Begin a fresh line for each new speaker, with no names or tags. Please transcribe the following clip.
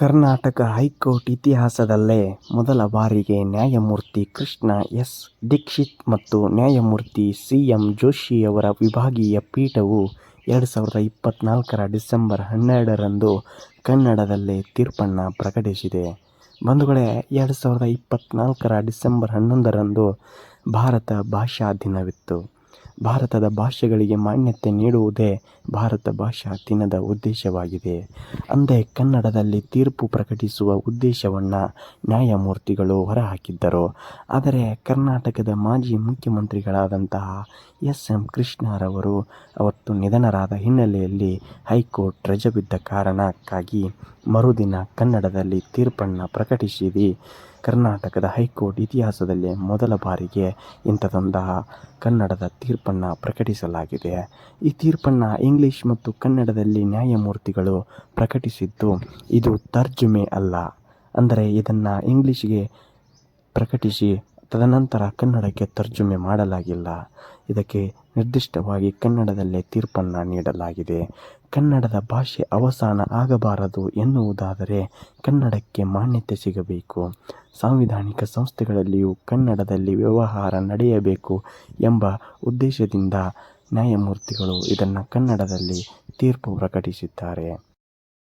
Karnataka high court ಇತಿಹಾಸದಲ್ಲೇ ಮೊದಲ ಬಾರಿಗೆ ನ್ಯಾಯಮೂರ್ತಿ ಕೃಷ್ಣ ಎಸ್ ದೀಕ್ಷಿತ್ ಮತ್ತು ನ್ಯಾಯಮೂರ್ತಿ ಸಿ ಎಂ ಜೋಶಿಯವರ ವಿಭಾಗೀಯ ಪೀಠವು ಎರಡು ಸಾವಿರದ ಇಪ್ಪತ್ತ್ನಾಲ್ಕರ ಡಿಸೆಂಬರ್ ಹನ್ನೆರಡರಂದು ಕನ್ನಡದಲ್ಲೇ ತೀರ್ಪನ್ನು ಪ್ರಕಟಿಸಿದೆ. ಬಂಧುಗಳೇ, ಎರಡು ಸಾವಿರದ ಇಪ್ಪತ್ತ್ನಾಲ್ಕರ ಡಿಸೆಂಬರ್ ಹನ್ನೊಂದರಂದು ಭಾರತ ಭಾಷಾ ದಿನವಿತ್ತು. ಭಾರತದ ಭಾಷೆಗಳಿಗೆ ಮಾನ್ಯತೆ ನೀಡುವುದೇ ಭಾರತ ಭಾಷಾ ದಿನದ ಉದ್ದೇಶವಾಗಿದೆ. ಅಂದೇ ಕನ್ನಡದಲ್ಲಿ ತೀರ್ಪು ಪ್ರಕಟಿಸುವ ಉದ್ದೇಶವನ್ನು ನ್ಯಾಯಮೂರ್ತಿಗಳು ಹೊರಹಾಕಿದ್ದರು. ಆದರೆ ಕರ್ನಾಟಕದ ಮಾಜಿ ಮುಖ್ಯಮಂತ್ರಿಗಳಾದಂತಹ ಎಸ್. ಎಂ. ಕೃಷ್ಣರವರು ಅವತ್ತು ನಿಧನರಾದ ಹಿನ್ನೆಲೆಯಲ್ಲಿ ಹೈಕೋರ್ಟ್ ರಜಬಿದ್ದ ಕಾರಣಕ್ಕಾಗಿ ಮರುದಿನ ಕನ್ನಡದಲ್ಲಿ ತೀರ್ಪನ್ನು ಪ್ರಕಟಿಸಿದಿ ಕರ್ನಾಟಕದ ಹೈಕೋರ್ಟ್ ಇತಿಹಾಸದಲ್ಲಿ ಮೊದಲ ಬಾರಿಗೆ ಇಂಥದೊಂದ ಕನ್ನಡದ ತೀರ್ಪನ್ನು ಪ್ರಕಟಿಸಲಾಗಿದೆ. ಈ ತೀರ್ಪನ್ನು ಇಂಗ್ಲಿಷ್ ಮತ್ತು ಕನ್ನಡದಲ್ಲಿ ನ್ಯಾಯಮೂರ್ತಿಗಳು ಪ್ರಕಟಿಸಿದ್ದು, ಇದು ತರ್ಜುಮೆ ಅಲ್ಲ. ಅಂದರೆ ಇದನ್ನು ಇಂಗ್ಲಿಷ್ಗೆ ಪ್ರಕಟಿಸಿ ತದನಂತರ ಕನ್ನಡಕ್ಕೆ ತರ್ಜುಮೆ ಮಾಡಲಾಗಿಲ್ಲ. ಇದಕ್ಕೆ ನಿರ್ದಿಷ್ಟವಾಗಿ ಕನ್ನಡದಲ್ಲೇ ತೀರ್ಪನ್ನು ನೀಡಲಾಗಿದೆ. ಕನ್ನಡದ ಭಾಷೆ ಅವಸಾನ ಆಗಬಾರದು ಎನ್ನುವುದಾದರೆ ಕನ್ನಡಕ್ಕೆ ಮಾನ್ಯತೆ ಸಿಗಬೇಕು. ಸಾಂವಿಧಾನಿಕ ಸಂಸ್ಥೆಗಳಲ್ಲಿಯೂ ಕನ್ನಡದಲ್ಲಿ ವ್ಯವಹಾರ ನಡೆಯಬೇಕು ಎಂಬ ಉದ್ದೇಶದಿಂದ ನ್ಯಾಯಮೂರ್ತಿಗಳು ಇದನ್ನು ಕನ್ನಡದಲ್ಲಿ ತೀರ್ಪು ಪ್ರಕಟಿಸಿದ್ದಾರೆ.